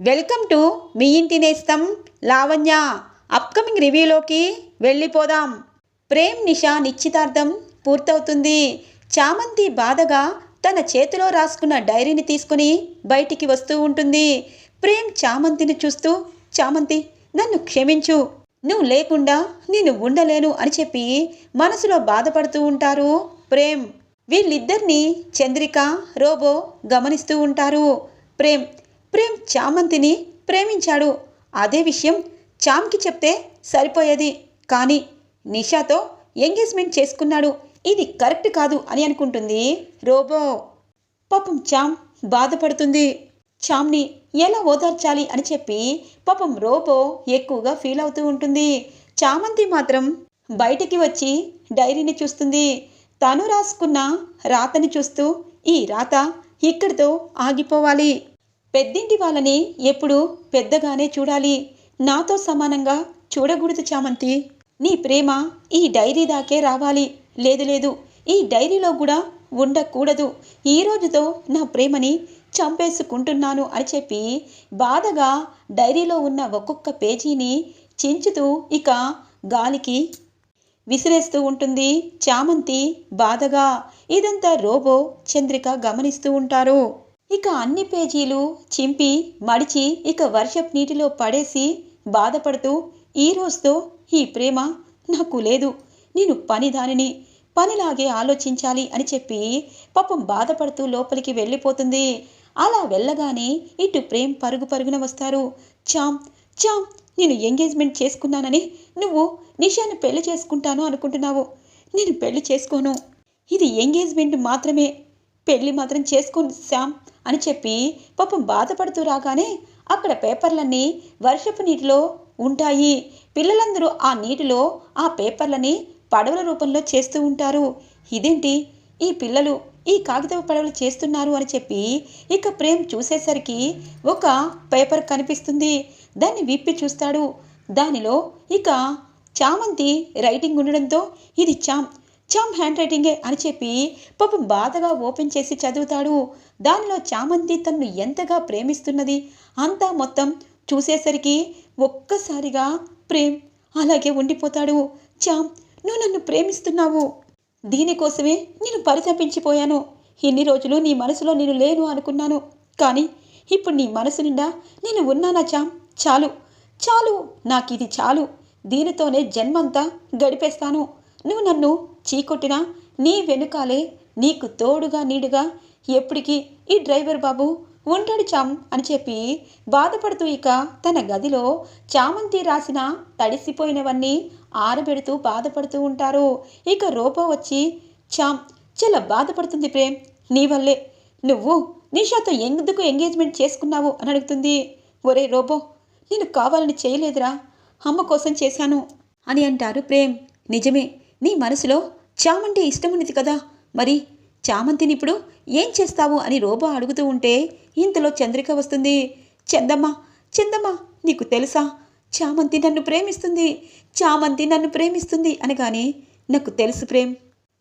Welcome to me ఇంటి నేస్తం Lavanya. Upcoming రివ్యూలోకి వెళ్ళిపోదాం. ప్రేమ్ నిషా నిశ్చితార్థం పూర్తవుతుంది. చామంతి బాధగా తన చేతిలో రాసుకున్న డైరీని తీసుకుని బయటికి వస్తూ ఉంటుంది. ప్రేమ్ చామంతిని చూస్తూ చామంతి నన్ను క్షమించు. నువ్వు లేకుండా నేను ఉండలేను అని చెప్పి మనసులో బాధపడుతూ ఉంటారు ప్రేమ్. వీళ్ళిద్దరినీ చంద్రిక రోబో గమనిస్తూ ఉంటారు. ప్రేమ్ ప్రేమ్ చామంతిని ప్రేమించాడు. అదే విషయం చామ్కి చెప్తే సరిపోయేది. కానీ నిషాతో ఎంగేజ్మెంట్ చేసుకున్నాడు. ఇది కరెక్ట్ కాదు అని అనుకుంటుంది రోబో. పాపం చామ్ బాధపడుతుంది. చామ్ని ఎలా ఓదార్చాలి అని చెప్పి పాపం రోబో ఎక్కువగా ఫీల్ అవుతూ ఉంటుంది. చామంతి మాత్రం బయటికి వచ్చి డైరీని చూస్తుంది. తను రాసుకున్న రాతని చూస్తూ ఈ రాత ఇక్కడితో ఆగిపోవాలి. పెద్దింటి వాళ్ళని ఎప్పుడు పెద్దగానే చూడాలి. నాతో సమానంగా చూడకూడదు చామంతి. నీ ప్రేమ ఈ డైరీ దాకే రావాలి. లేదు లేదు. ఈ డైరీలో కూడా ఉండకూడదు. ఈ రోజుతో నా ప్రేమని చంపేసుకుంటున్నాను అని చెప్పి బాధగా డైరీలో ఉన్న ఒక్కొక్క పేజీని చించుతూ ఇక గాలికి విసిరేస్తూ ఉంటుంది చామంతి బాధగా. ఇదంతా రోబో చంద్రిక గమనిస్తూ ఉంటారు. ఇక అన్ని పేజీలు చింపి మడిచి ఇక వర్షపు నీటిలో పడేసి బాధపడుతూ ఈ రోజుతో ఈ ప్రేమ నాకు లేదు. నేను పనిదానిని పనిలాగే ఆలోచించాలి అని చెప్పి పాపం బాధపడుతూ లోపలికి వెళ్ళిపోతుంది. అలా వెళ్ళగానే ఇటు ప్రేమ్ పరుగు పరుగున వస్తారు. చామ్ చామ్ నేను ఎంగేజ్మెంట్ చేసుకున్నానని నువ్వు నిషాను పెళ్ళి చేసుకుంటాను అనుకుంటున్నావు. నేను పెళ్ళి చేసుకోను. ఇది ఎంగేజ్మెంట్ మాత్రమే. పెళ్ళి మాత్రం చేసుకోను అని చెప్పి పాపం బాధపడుతూ రాగానే అక్కడ పేపర్లన్నీ వర్షపు నీటిలో ఉంటాయి. పిల్లలందరూ ఆ నీటిలో ఆ పేపర్లని పడవల రూపంలో చేస్తూ ఉంటారు. ఇదేంటి? ఈ పిల్లలు ఈ కాగితపు పడవలు చేస్తున్నారు అని చెప్పి ఇక ప్రేమ్ చూసేసరికి ఒక పేపర్ కనిపిస్తుంది. దాన్ని విప్పి చూస్తాడు. దానిలో ఇక చామంతి రైటింగ్ ఉండడంతో ఇది చామ్ చామ్ హ్యాండ్ రైటింగే అని చెప్పి పాపం బాధగా ఓపెన్ చేసి చదువుతాడు. దానిలో చామంతి తన్ను ఎంతగా ప్రేమిస్తున్నది? అంతా మొత్తం చూసేసరికి ఒక్కసారిగా ప్రేమ్ అలాగే ఉండిపోతాడు. చామ్ నువ్వు నన్ను ప్రేమిస్తున్నావు. దీనికోసమే నేను పరితపించిపోయాను. ఇన్ని రోజులు నీ మనసులో నేను లేను అనుకున్నాను. కానీ ఇప్పుడు నీ మనసు నిండా నేను ఉన్నానా చామ్? చాలు. చాలు. నాకు ఇది చాలు. దీనితోనే జన్మంతా గడిపేస్తాను. నువ్వు నన్ను చీకొట్టినా నీ వెనుకాలే నీకు తోడుగా నీడుగా ఎప్పటికీ ఈ డ్రైవర్ బాబు ఉంటాడు చామ్ అని చెప్పి బాధపడుతూ ఇక తన గదిలో చామంతి రాసిన తడిసిపోయినవన్నీ ఆరబెడుతూ బాధపడుతూ ఉంటారు. ఇక రోబో వచ్చి చామ్ చాలా బాధపడుతుంది ప్రేమ్. నీ వల్లే. నువ్వు నిషాతో ఎందుకు ఎంగేజ్మెంట్ చేసుకున్నావు? అని అడుగుతుంది. ఒరే రోబో నేను కావాలని చేయలేదురా. అమ్మ కోసం చేశాను అని అంటారు ప్రేమ్. నిజమే. నీ మనసులో చామంటే ఇష్టమున్నది కదా? మరి చామంతిని ఇప్పుడు ఏం చేస్తావు అని రోబో అడుగుతూ ఉంటే ఇంతలో చంద్రిక వస్తుంది. చందమ్మ చందమ్మ నీకు తెలుసా? చామంతి నన్ను ప్రేమిస్తుంది. చామంతి నన్ను ప్రేమిస్తుంది అనగానే నాకు తెలుసు ప్రేమ్.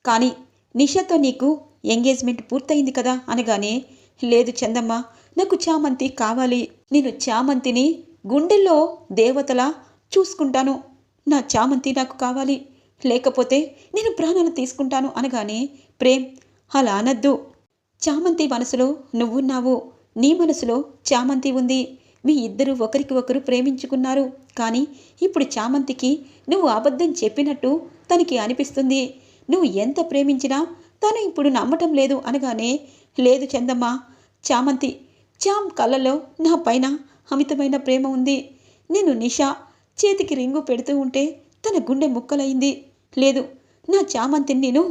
కానీ నిషాతో నీకు ఎంగేజ్మెంట్ పూర్తయింది కదా అనగానే లేదు చందమ్మ నాకు చామంతి కావాలి. నేను చామంతిని గుండెల్లో దేవతలా చూసుకుంటాను. నా చామంతి నాకు కావాలి. లేకపోతే నేను ప్రాణాలు తీసుకుంటాను అనగానే ప్రేమ్ అలా అనద్దు. చామంతి మనసులో నువ్వున్నావు నీ మనసులో చామంతి ఉంది. మీ ఇద్దరు ఒకరికి ఒకరు ప్రేమించుకున్నారు. కానీ ఇప్పుడు చామంతికి నువ్వు అబద్ధం చెప్పినట్టు తనకి అనిపిస్తుంది. నువ్వు ఎంత ప్రేమించినా తను ఇప్పుడు నమ్మటం లేదు అనగానే లేదు చందమ్మ చామంతి చామ్ కళ్ళలో నా పైన అమితమైన ప్రేమ ఉంది. నేను నిషా చేతికి రింగు పెడుతూ ఉంటే తన గుండె ముక్కలైంది. లేదు నా చామంతిని నేను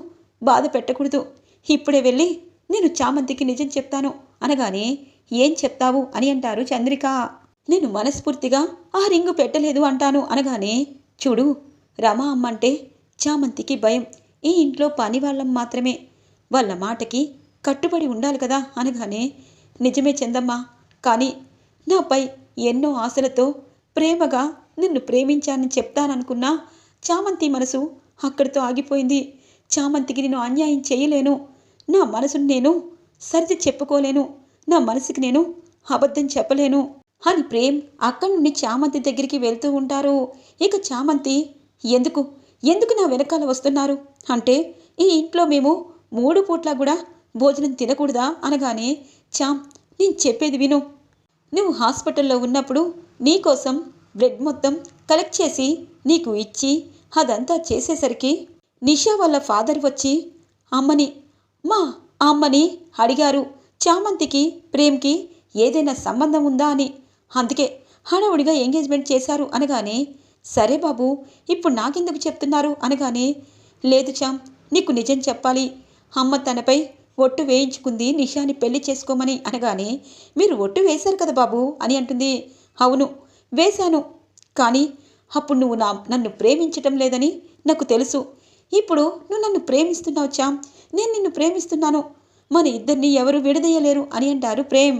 బాధ పెట్టకూడదు. ఇప్పుడే వెళ్ళి నేను చామంతికి నిజం చెప్తాను అనగానే ఏం చెప్తావు అని అంటారు చంద్రిక. నేను మనస్ఫూర్తిగా ఆ రింగు పెట్టలేదు అంటాను అనగానే చూడు రమా అమ్మంటే చామంతికి భయం. ఈ ఇంట్లో పని వాళ్ళం మాత్రమే. వాళ్ళ మాటకి కట్టుబడి ఉండాలి కదా అనగానే నిజమే చందమ్మ. కానీ నాపై ఎన్నో ఆశలతో ప్రేమగా నిన్ను ప్రేమించానని చెప్తాననుకున్నా చామంతి మనసు అక్కడితో ఆగిపోయింది. చామంతికి నేను అన్యాయం చేయలేను. నా మనసును నేను సరిది చెప్పుకోలేను. నా మనసుకి నేను అబద్ధం చెప్పలేను. అని ప్రేమ్ అక్కడి నుండి చామంతి దగ్గరికి వెళ్తూ ఉంటారు. ఇక చామంతి ఎందుకు? ఎందుకు నా వెనకాల వస్తున్నారు? అంటే ఈ ఇంట్లో మేము మూడు పూట్ల కూడా భోజనం తినకూడదా? అనగానే చామ్ నేను చెప్పేది విను. నువ్వు హాస్పిటల్లో ఉన్నప్పుడు నీకోసం బ్లడ్ మొత్తం కలెక్ట్ చేసి నీకు ఇచ్చి అదంతా చేసేసరికి నిషా వాళ్ళ ఫాదర్ వచ్చి అమ్మని మా అమ్మని అడిగారు. చామంతికి ప్రేమ్కి ఏదైనా సంబంధం ఉందా అని. అందుకే హడావుడిగా ఎంగేజ్మెంట్ చేశారు అనగానే సరే బాబు ఇప్పుడు నాకెందుకు చెప్తున్నారు? అనగానే లేదు చామ్ నీకు నిజం చెప్పాలి. అమ్మ తనపై ఒట్టు వేయించుకుంది నిషాని పెళ్ళి చేసుకోమని అనగానే మీరు ఒట్టు వేశారు కదా బాబు అని అంటుంది. అవును వేశాను. కానీ అప్పుడు నువ్వు నా నన్ను ప్రేమించటం లేదని నాకు తెలుసు. ఇప్పుడు నువ్వు నన్ను ప్రేమిస్తున్నావు చామ్ నేను నిన్ను ప్రేమిస్తున్నాను. మన ఇద్దరిని ఎవరు విడదీయలేరు అని అంటారు ప్రేమ్.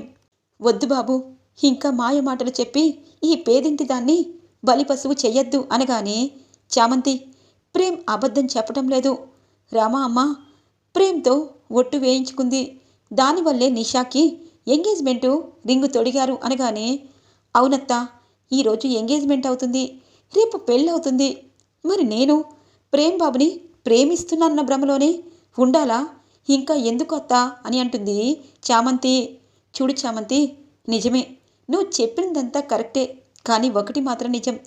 వద్దు బాబు ఇంకా మాయ మాటలు చెప్పి ఈ పేదింటి దాన్ని బలిపశువు చెయ్యొద్దు అనగానే చామంతి ప్రేమ్ అబద్ధం చెప్పటం లేదు. రామా అమ్మ ప్రేమ్తో ఒట్టు వేయించుకుంది. దానివల్లే నిషాకి ఎంగేజ్మెంటు రింగు తొడిగారు అనగానే అవునత్త ఈరోజు ఎంగేజ్మెంట్ అవుతుంది. రేపు పెళ్ళవుతుంది మరి నేను ప్రేమ్ బాబుని ప్రేమిస్తున్నాన్న భ్రమలోనే ఉండాలా? ఇంకా ఎందుకు అత్త అని అంటుంది చామంతి. చూడు చామంతి నిజమే. నువ్వు చెప్పినదంతా కరెక్టే. కానీ ఒకటి మాత్రం నిజం.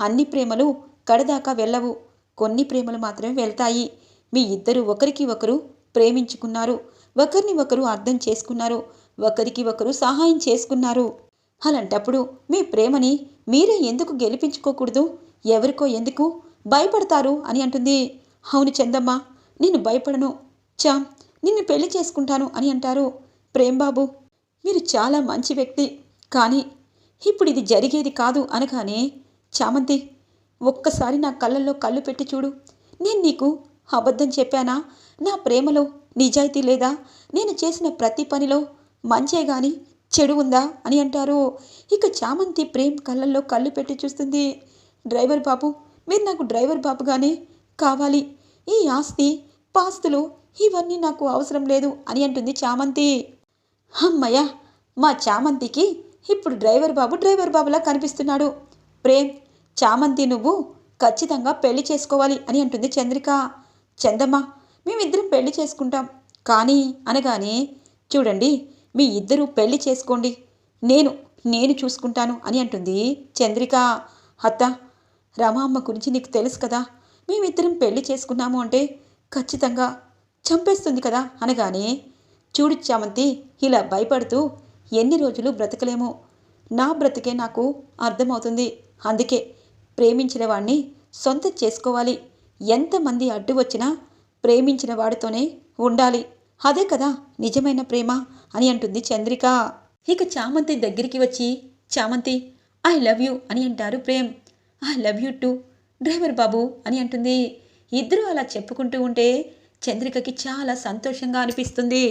అన్ని ప్రేమలు కడదాకా వెళ్ళవు. కొన్ని ప్రేమలు మాత్రమే వెళ్తాయి. మీ ఇద్దరు ఒకరికి ఒకరు ప్రేమించుకున్నారు. ఒకరిని ఒకరు అర్థం చేసుకున్నారు. ఒకరికి ఒకరు సహాయం చేసుకున్నారు. అలాంటప్పుడు మీ ప్రేమని మీరే ఎందుకు గెలిపించుకోకూడదు? ఎవరికో ఎందుకు భయపడతారు అని అంటుంది. అవును చందమ్మ నేను భయపడను. చా నిన్ను పెళ్ళి చేసుకుంటాను అని అంటారు ప్రేమ్బాబు. మీరు చాలా మంచి వ్యక్తి కానీ ఇప్పుడు ఇది జరిగేది కాదు అనగానే చామంతి ఒక్కసారి నా కళ్ళల్లో కళ్ళు పెట్టి చూడు. నేను నీకు అబద్ధం చెప్పానా? నా ప్రేమలో నిజాయితీ లేదా? నేను చేసిన ప్రతి పనిలో మంచే గాని చెడు ఉందా అని అంటారు. ఇక చామంతి ప్రేమ్ కళ్ళల్లో కళ్ళు పెట్టి చూస్తుంది. డ్రైవర్ బాబు మీరు నాకు డ్రైవర్ బాబుగానే కావాలి. ఈ ఆస్తి పాస్తులు ఇవన్నీ నాకు అవసరం లేదు అని అంటుంది చామంతి. అమ్మయ్య మా చామంతికి ఇప్పుడు డ్రైవర్ బాబు డ్రైవర్ బాబులా కనిపిస్తున్నాడు. ప్రేమ్ చామంతి నువ్వు ఖచ్చితంగా పెళ్ళి చేసుకోవాలి అని అంటుంది చంద్రిక. చందమ్మ మేమిద్దరం పెళ్ళి చేసుకుంటాం. కానీ అనగానే చూడండి మీ ఇద్దరూ పెళ్ళి చేసుకోండి. నేను నేను చూసుకుంటాను అని అంటుంది చంద్రిక. అత్త రమామ్మ గురించి నీకు తెలుసు కదా. మేమిద్దరం పెళ్ళి చేసుకున్నాము అంటే ఖచ్చితంగా చంపేస్తుంది కదా అనగానే చూడు చామంతి ఇలా భయపడుతూ ఎన్ని రోజులు బ్రతకలేము. నా బ్రతికే నాకు అర్థమవుతుంది. అందుకే ప్రేమించిన వాణ్ణి సొంత చేసుకోవాలి. ఎంతమంది అడ్డు వచ్చినా ప్రేమించిన వాడితోనే ఉండాలి. అదే కదా నిజమైన ప్రేమ అని అంటుంది చంద్రిక. ఇక చామంతి దగ్గరికి వచ్చి చామంతి ఐ లవ్ యూ అని అంటారు Prem. I love you too driver బాబు అని అంటుంది. ఇద్దరూ అలా చెప్పుకుంటూ ఉంటే చంద్రికకి చాలా సంతోషంగా అనిపిస్తుంది.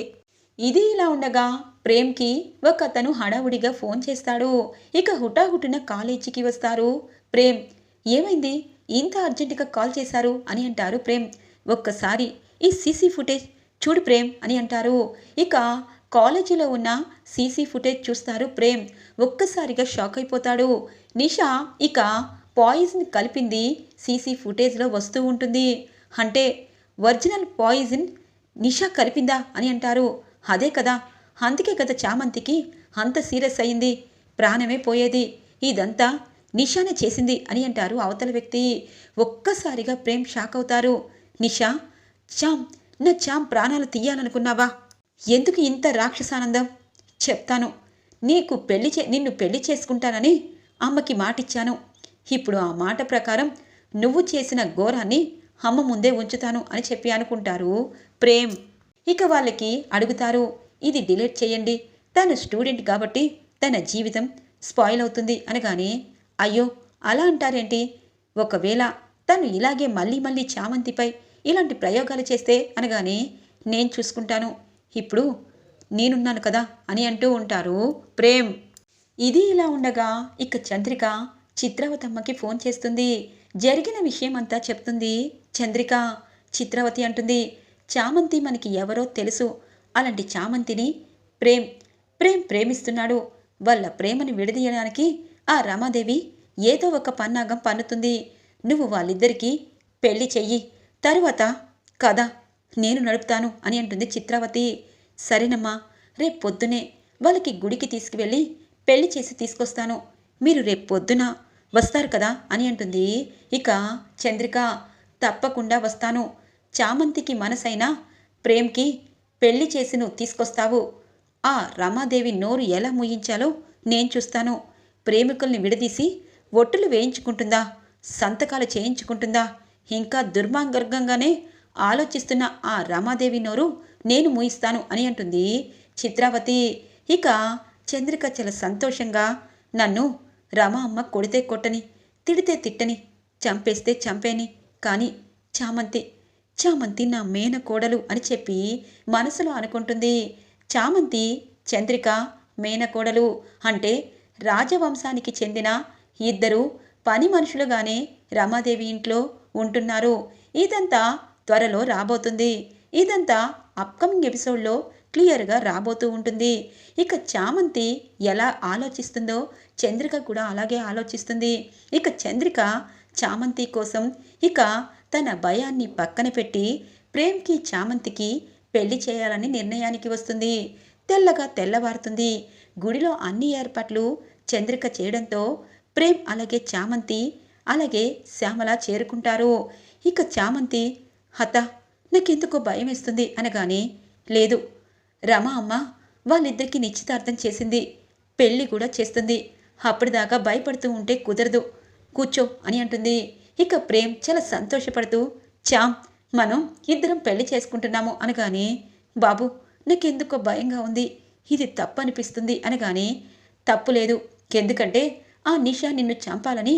ఇది ఇలా ఉండగా ప్రేమ్కి ఒక అతను హడావుడిగా ఫోన్ చేస్తాడు. ఇక హుటాహుటిన కాలేజీకి వస్తారు. ప్రేమ్ ఏమైంది? ఇంత అర్జెంటుగా కాల్ చేశారు అని అంటారు ప్రేమ్. ఒక్కసారి ఈ సీసీ ఫుటేజ్ చూడు ప్రేమ్ అని అంటారు. ఇక కాలేజీలో ఉన్న సీసీ ఫుటేజ్ చూస్తారు ప్రేమ్. ఒక్కసారిగా షాక్ అయిపోతాడు. నిషా ఇక పాయిజన్ కలిపింది సీసీ ఫుటేజ్లో వస్తూ ఉంటుంది. అంటే ఒరిజినల్ పాయిజన్ నిషా కలిపిందా అని అంటారు. అదే కదా. అందుకే కదా చామంతికి అంత సీరియస్ అయింది. ప్రాణమే పోయేది. ఇదంతా నిషానే చేసింది అని అంటారు అవతల వ్యక్తి. ఒక్కసారిగా ప్రేమ్ షాక్ అవుతారు. నిషా చామ్ నా చాం ప్రాణాలు తీయాలనుకున్నావా? ఎందుకు ఇంత రాక్షసానందం? చెప్తాను. నీకు పెళ్ళి చే నిన్ను పెళ్ళి చేసుకుంటానని అమ్మకి మాటిచ్చాను. ఇప్పుడు ఆ మాట ప్రకారం నువ్వు చేసిన ఘోరాన్ని అమ్మ ముందే ఉంచుతాను అని చెప్పి అనుకుంటారు ప్రేమ్. ఇక వాళ్ళకి అడుగుతారు ఇది డిలీట్ చేయండి. తను స్టూడెంట్ కాబట్టి తన జీవితం స్పాయిల్ అవుతుంది అనగానే అయ్యో అలా అంటారేంటి? ఒకవేళ తను ఇలాగే మళ్ళీ మళ్ళీ చామంతిపై ఇలాంటి ప్రయోగాలు చేస్తే అనగానే నేను చూసుకుంటాను. ఇప్పుడు నేనున్నాను కదా అని అంటూ ఉంటారు ప్రేమ్. ఇది ఇలా ఉండగా ఇక చంద్రిక చిత్రవతమ్మకి ఫోన్ చేస్తుంది. జరిగిన విషయం అంతా చెప్తుంది. చంద్రిక చిత్రవతి అంటుంది. చామంతి మనకి ఎవరో తెలుసు. అలాంటి చామంతిని ప్రేమ్ ప్రేమ్ ప్రేమిస్తున్నాడు. వాళ్ళ ప్రేమను విడదీయడానికి ఆ రమాదేవి ఏదో ఒక పన్నాగం పన్నుతుంది. నువ్వు వాళ్ళిద్దరికీ పెళ్ళి చెయ్యి. తరువాత కథ నేను నడుపుతాను అని అంటుంది చిత్రావతి. సరేనమ్మా రేపు పొద్దునే వాళ్ళకి గుడికి తీసుకువెళ్ళి పెళ్ళి చేసి తీసుకొస్తాను. మీరు రేపు పొద్దున వస్తారు కదా అని అంటుంది. ఇక చంద్రిక తప్పకుండా వస్తాను. చామంతికి మనసైనా ప్రేమ్కి పెళ్ళి చేసి నువ్వు తీసుకొస్తావు. ఆ రమాదేవి నోరు ఎలా ముయించాలో నేను చూస్తాను. ప్రేమికుల్ని విడదీసి ఒట్టులు వేయించుకుంటుందా? సంతకాలు చేయించుకుంటుందా? ఇంకా దుర్మార్గంగానే ఆలోచిస్తున్న ఆ రమాదేవి నోరు నేను మూయిస్తాను అని అంటుంది చిత్రావతి. ఇక చంద్రిక చాలా సంతోషంగా నన్ను రమా అమ్మ కొడితే కొట్టని తిడితే తిట్టని చంపేస్తే చంపేని కానీ చామంతి చామంతి నా మేన కోడలు అని చెప్పి మనసులో అనుకుంటుంది. చామంతి చంద్రిక మేనకోడలు అంటే రాజవంశానికి చెందిన ఇద్దరు పని మనుషులుగానే రమాదేవి ఇంట్లో ఉంటున్నారు. ఇదంతా త్వరలో రాబోతుంది. ఇదంతా అప్కమింగ్ ఎపిసోడ్లో క్లియర్గా రాబోతూ ఉంటుంది. ఇక చామంతి ఎలా ఆలోచిస్తుందో చంద్రిక కూడా అలాగే ఆలోచిస్తుంది. ఇక చంద్రిక చామంతి కోసం ఇక తన భయాన్ని పక్కన పెట్టి ప్రేమ్కి చామంతికి పెళ్ళి చేయాలని నిర్ణయానికి వస్తుంది. తెల్లగా తెల్లవారుతుంది. గుడిలో అన్ని ఏర్పాట్లు చంద్రిక చేయడంతో ప్రేమ్ అలాగే చామంతి అలాగే శ్యామల చేరుకుంటారు. ఇక చామంతి హత నాకెందుకో భయం వేస్తుంది అనగానే లేదు రమ అమ్మ వాళ్ళిద్దరికి నిశ్చితార్థం చేసింది. పెళ్ళి కూడా చేస్తుంది. అప్పటిదాకా భయపడుతూ ఉంటే కుదరదు. కూర్చో అని అంటుంది. ఇక ప్రేమ్ చాలా సంతోషపడుతూ చామ్ మనం ఇద్దరం పెళ్ళి చేసుకుంటున్నాము అనగానే బాబు నాకెందుకో భయంగా ఉంది. ఇది తప్పు అనిపిస్తుంది అనగానే తప్పు లేదు. ఎందుకంటే ఆ నిషా నిన్ను చంపాలని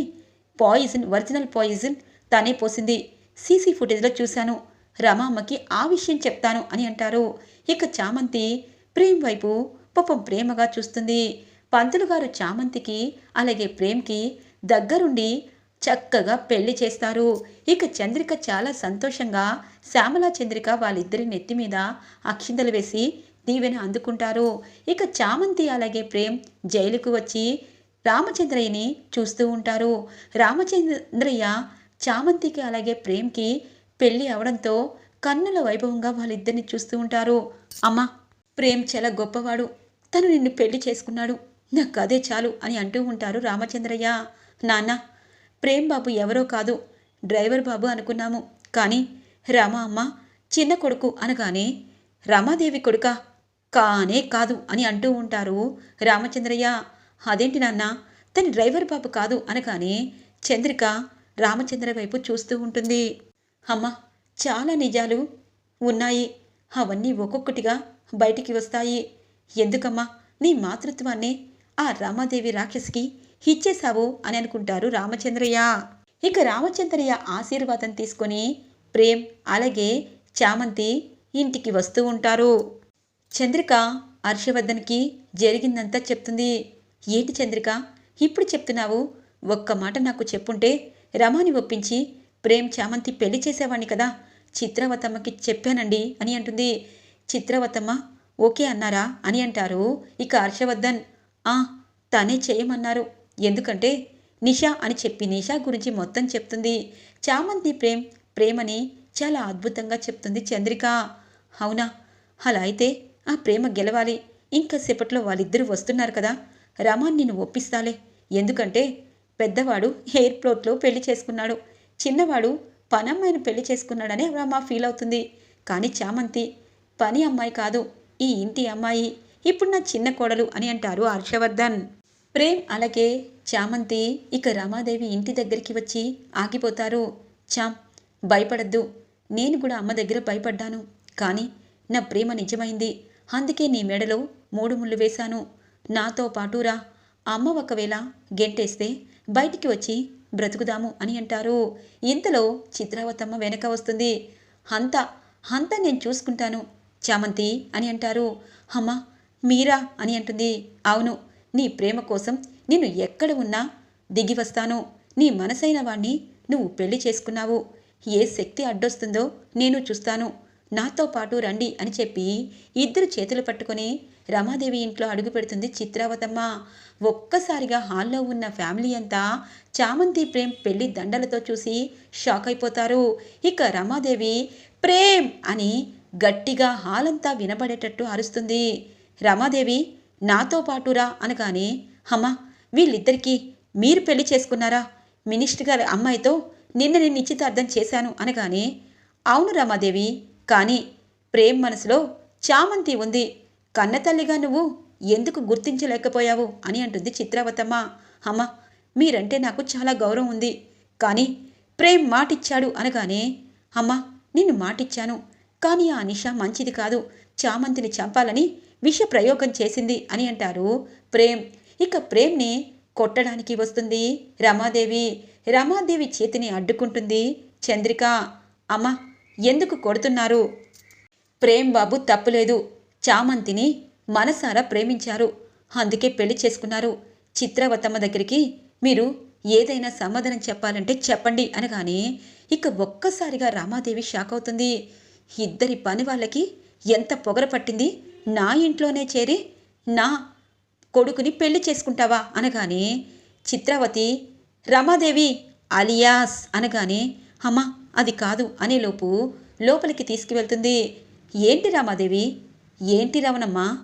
పాయిజన్ ఒరిజినల్ పాయిజన్ తనే పోసింది. సీసీ ఫుటేజ్లో చూశాను. రమామ్మకి ఆ విషయం చెప్తాను అని అంటారు. ఇక చామంతి ప్రేమ్ వైపు పాపం ప్రేమగా చూస్తుంది. పంతులు గారు చామంతికి అలాగే ప్రేమ్కి దగ్గరుండి చక్కగా పెళ్ళి చేస్తారు. ఇక చంద్రిక చాలా సంతోషంగా శ్యామల చంద్రిక వాళ్ళిద్దరి నెత్తి మీద అక్షింతలు వేసి దీవెన అందుకుంటారు. ఇక చామంతి అలాగే ప్రేమ్ జైలుకు వచ్చి రామచంద్రయ్యని చూస్తూ ఉంటారు. రామచంద్రయ్య చామంతికి అలాగే ప్రేమ్కి పెళ్ళి అవడంతో కన్నుల వైభవంగా వాళ్ళిద్దరిని చూస్తూ ఉంటారు. అమ్మా ప్రేమ్ చాలా గొప్పవాడు. తను నిన్ను పెళ్ళి చేసుకున్నాడు. నాకు అదే చాలు అని అంటూ ఉంటారు రామచంద్రయ్య. నాన్న ప్రేమ్ బాబు ఎవరో కాదు డ్రైవర్ బాబు అనుకున్నాము. కానీ రామ అమ్మ చిన్న కొడుకు అనగానే రమాదేవి కొడుక కానే కాదు అని అంటూ ఉంటారు రామచంద్రయ్య. అదేంటి నాన్న? తన డ్రైవర్ బాబు కాదు అనగానే చంద్రిక రామచంద్ర వైపు చూస్తూ ఉంటుంది. అమ్మ చాలా నిజాలు ఉన్నాయి. అవన్నీ ఒక్కొక్కటిగా బయటికి వస్తాయి. ఎందుకమ్మా? నీ మాతృత్వాన్ని ఆ రామాదేవి రాక్షసికి ఇచ్చేశావు అని అనుకుంటారు రామచంద్రయ్య. ఇక రామచంద్రయ్య ఆశీర్వాదం తీసుకొని ప్రేమ్ అలాగే చామంతి ఇంటికి వస్తూ ఉంటారు. చంద్రిక హర్షవర్ధన్కి జరిగిందంతా చెప్తుంది. ఏంటి చంద్రిక? ఇప్పుడు చెప్తున్నావు. ఒక్క మాట నాకు చెప్పుంటే రమాని ఒప్పించి ప్రేమ్ చామంతి పెళ్ళి చేసేవాణ్ణి కదా చిత్రవతమ్మకి చెప్పానండి అని అంటుంది. చిత్రవతమ్మ ఓకే అన్నారా అని అంటారు ఇక హర్షవర్ధన్. ఆ తనే చేయమన్నారు. ఎందుకంటే నిషా అని చెప్పి నిషా గురించి మొత్తం చెప్తుంది. చామంతి ప్రేమ్ ప్రేమని చాలా అద్భుతంగా చెప్తుంది చంద్రిక. అవునా? అలా అయితే ఆ ప్రేమ గెలవాలి. ఇంకా సేపట్లో వాళ్ళిద్దరూ వస్తున్నారు కదా రమాన్ నిన్ను ఒప్పిస్తాలే. ఎందుకంటే పెద్దవాడు ఎయిర్పోర్ట్లో పెళ్ళి చేసుకున్నాడు. చిన్నవాడు పని అమ్మాయిని పెళ్ళి చేసుకున్నాడనే రమా ఫీల్ అవుతుంది. కానీ చామంతి పని అమ్మాయి కాదు ఈ ఇంటి అమ్మాయి. ఇప్పుడు నా చిన్న కోడలు అని అంటారు హర్షవర్ధన్. ప్రేమ్ అలాగే చామంతి ఇక రమాదేవి ఇంటి దగ్గరికి వచ్చి ఆగిపోతారు. చామ్ భయపడద్దు. నేను కూడా అమ్మ దగ్గర భయపడ్డాను. కానీ నా ప్రేమ నిజమైంది. అందుకే నీ మెడలో మూడు ముళ్ళు వేశాను. నాతో పాటురా. అమ్మ ఒకవేళ గెంటేస్తే బయటికి వచ్చి బ్రతుకుదాము అని అంటారు. ఇంతలో చిత్రావతమ్మ వెనక వస్తుంది. హంత హంత నేను చూసుకుంటాను చామంతి అని అంటారు. అమ్మ మీరా అని అంటుంది. అవును నీ ప్రేమ కోసం నేను ఎక్కడ ఉన్నా దిగి వస్తాను. నీ మనసైన వాణ్ణి నువ్వు పెళ్ళి చేసుకున్నావు. ఏ శక్తి అడ్డొస్తుందో నేను చూస్తాను. నాతో పాటు రండి అని చెప్పి ఇద్దరు చేతులు పట్టుకొని రమాదేవి ఇంట్లో అడుగు పెడుతుంది చిత్రావతమ్మ. ఒక్కసారిగా హాల్లో ఉన్న ఫ్యామిలీ అంతా చామంతి ప్రేమ్ పెళ్ళి దండలతో చూసి షాక్ అయిపోతారు. ఇక రమాదేవి ప్రేమ్ అని గట్టిగా హాలంతా వినబడేటట్టు అరుస్తుంది. రమాదేవి నాతో పాటురా అనగానే అమ్మా వీళ్ళిద్దరికీ మీరు పెళ్ళి చేసుకున్నారా? మినిస్టర్ గారి అమ్మాయితో నిన్న నేను నిశ్చితార్థం చేశాను అనగానే అవును రమాదేవి కానీ ప్రేమ్ మనసులో చామంతి ఉంది. కన్నతల్లిగా నువ్వు ఎందుకు గుర్తించలేకపోయావు అని అంటుంది చిత్రావతమ్మ. అమ్మ మీరంటే నాకు చాలా గౌరవం ఉంది. కానీ ప్రేమ్ మాటిచ్చాడు అనగానే అమ్మ నిన్ను మాటిచ్చాను. కానీ ఆ నిష మంచిది కాదు. చామంతిని చంపాలని విష ప్రయోగం చేసింది అని అంటారు ప్రేమ్. ఇక ప్రేమ్ని కొట్టడానికి వస్తుంది రమాదేవి. రమాదేవి చేతిని అడ్డుకుంటుంది చంద్రిక. అమ్మ ఎందుకు కొడుతున్నారు? ప్రేమ్ బాబు తప్పులేదు. చామంతిని మనసారా ప్రేమించారు. అందుకే పెళ్ళి చేసుకున్నారు. చిత్రవతమ్మ దగ్గరికి మీరు ఏదైనా సమాధానం చెప్పాలంటే చెప్పండి అనగానే ఇక ఒక్కసారిగా రామాదేవి షాక్ అవుతుంది. ఇద్దరి పని వాళ్ళకి ఎంత పొగర పట్టింది? నా ఇంట్లోనే చేరి నా కొడుకుని పెళ్ళి చేసుకుంటావా? అనగానే చిత్రావతి రమాదేవి అలియాస్ అనగానే అమ్మా అది కాదు అనేలోపు లోపలికి తీసుకువెళ్తుంది. ఏంటి రామాదేవి? ఏంటి రావణమ్మా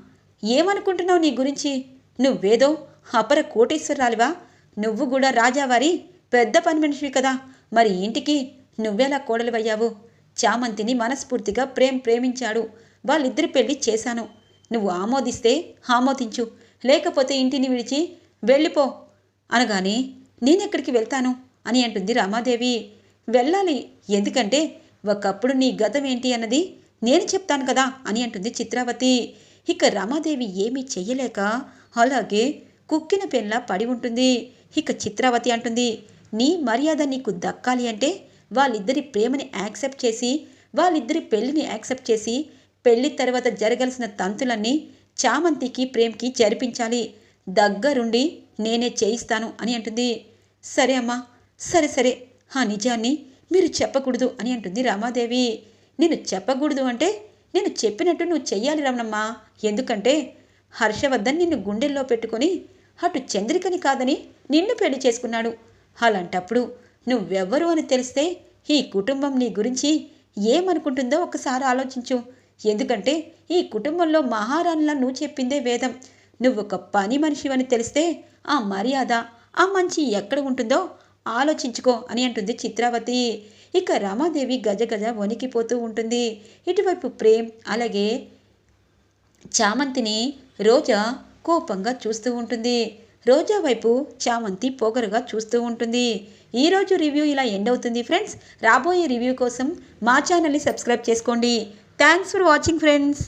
ఏమనుకుంటున్నావు నీ గురించి? నువ్వేదో అపర కోటేశ్వరరాలివా? నువ్వు కూడా రాజావారి పెద్ద పని మనిషివి కదా. మరి ఇంటికి నువ్వెలా కోడలివయ్యావు? చామంతిని మనస్ఫూర్తిగా ప్రేమ్ ప్రేమించాడు. వాళ్ళిద్దరి పెళ్ళి చేశాను. నువ్వు ఆమోదిస్తే ఆమోదించు. లేకపోతే ఇంటిని విడిచి వెళ్ళిపో. అనగానే నేనెక్కడికి వెళ్తాను? అని అంటుంది రామాదేవి. వెళ్ళాలి. ఎందుకంటే ఒకప్పుడు నీ గతం ఏంటి అన్నది నేను చెప్తాను కదా అని అంటుంది చిత్రావతి. ఇక రమాదేవి ఏమీ చెయ్యలేక అలాగే కుక్కిన పెన్లా పడి ఉంటుంది. ఇక చిత్రావతి అంటుంది నీ మర్యాద నీకు దక్కాలి అంటే వాళ్ళిద్దరి ప్రేమని యాక్సెప్ట్ చేసి వాళ్ళిద్దరి పెళ్ళిని యాక్సెప్ట్ చేసి పెళ్ళి తర్వాత జరగాల్సిన తంతులన్నీ చామంతికి ప్రేమ్కి జరిపించాలి. దగ్గరుండి నేనే చేయిస్తాను అని అంటుంది. సరే అమ్మా సరే సరే ఆ నిజాన్ని మీరు చెప్పకూడదు అని అంటుంది రామాదేవి. నేను చెప్పకూడదు అంటే నేను చెప్పినట్టు నువ్వు చెయ్యాలి రమణమ్మ. ఎందుకంటే హర్షవర్ధన్ నిన్ను గుండెల్లో పెట్టుకొని అటు చంద్రికని కాదని నిన్ను పెళ్ళి చేసుకున్నాడు. అలాంటప్పుడు నువ్వెవ్వరు అని తెలిస్తే ఈ కుటుంబం నీ గురించి ఏమనుకుంటుందో ఒకసారి ఆలోచించు. ఎందుకంటే ఈ కుటుంబంలో మహారాణిలా నువ్వు చెప్పిందే వేదం. నువ్వు ఒక పని మనిషివని తెలిస్తే ఆ మర్యాద ఆ మంచి ఎక్కడ ఉంటుందో ఆలోచించుకో అని అంటుంది చిత్రావతి. ఇక రమాదేవి గజ గజ వణికిపోతూ ఉంటుంది. ఇటువైపు ప్రేమ్ అలాగే చామంతిని రోజా కోపంగా చూస్తూ ఉంటుంది. రోజా వైపు చామంతి పొగరుగా చూస్తూ ఉంటుంది. ఈరోజు రివ్యూ ఇలా ఎండ్ అవుతుంది ఫ్రెండ్స్. రాబోయే రివ్యూ కోసం మా ఛానల్ని సబ్స్క్రైబ్ చేసుకోండి. Thanks for watching friends.